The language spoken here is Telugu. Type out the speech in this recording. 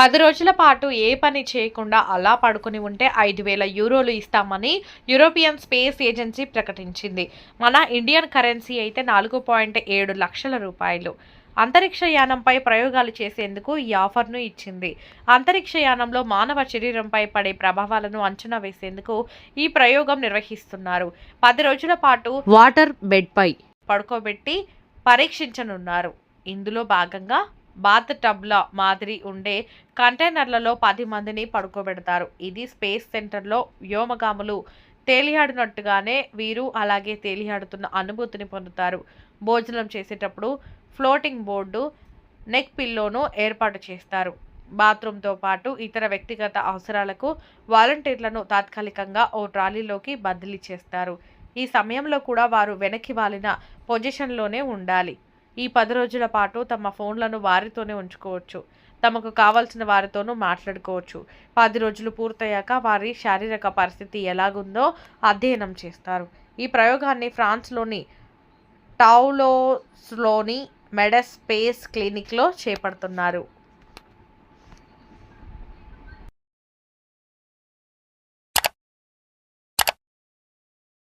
పది రోజుల పాటు ఏ పని చేయకుండా అలా పడుకుని ఉంటే ఐదు వేల యూరోలు ఇస్తామని యూరోపియన్ స్పేస్ ఏజెన్సీ ప్రకటించింది. మన ఇండియన్ కరెన్సీ అయితే నాలుగు పాయింట్ ఏడు లక్షల రూపాయలు. అంతరిక్ష యానంపై ప్రయోగాలు చేసేందుకు ఈ ఆఫర్ను ఇచ్చింది. అంతరిక్ష యానంలో మానవ శరీరంపై పడే ప్రభావాలను అంచనా వేసేందుకు ఈ ప్రయోగం నిర్వహిస్తున్నారు. పది రోజుల పాటు వాటర్ బెడ్పై పడుకోబెట్టి పరీక్షించనున్నారు. ఇందులో భాగంగా బాత్ టబ్ల మాదిరి ఉండే కంటైనర్లలో పది మందిని పడుకోబెడతారు. ఇది స్పేస్ సెంటర్లో వ్యోమగాములు తేలియాడినట్టుగానే వీరు అలాగే తేలియాడుతున్న అనుభూతిని పొందుతారు. భోజనం చేసేటప్పుడు ఫ్లోటింగ్ బోర్డు నెక్ పిల్లోను ఏర్పాటు చేస్తారు. బాత్రూంతో పాటు ఇతర వ్యక్తిగత అవసరాలకు వాలంటీర్లను తాత్కాలికంగా ఓ ట్రాలీలోకి బదిలీ చేస్తారు. ఈ సమయంలో కూడా వారు వెనక్కి వాలిన పొజిషన్లోనే ఉండాలి. ఈ పది రోజుల పాటు తమ ఫోన్లను వారితోనే ఉంచుకోవచ్చు. తమకు కావాల్సిన వారితోనూ మాట్లాడుకోవచ్చు. పది రోజులు పూర్తయ్యాక వారి శారీరక పరిస్థితి ఎలాగుందో అధ్యయనం చేస్తారు. ఈ ప్రయోగాన్ని ఫ్రాన్స్లోని టౌలోస్లోని మెడస్పేస్ క్లినిక్లో చేపడుతున్నారు.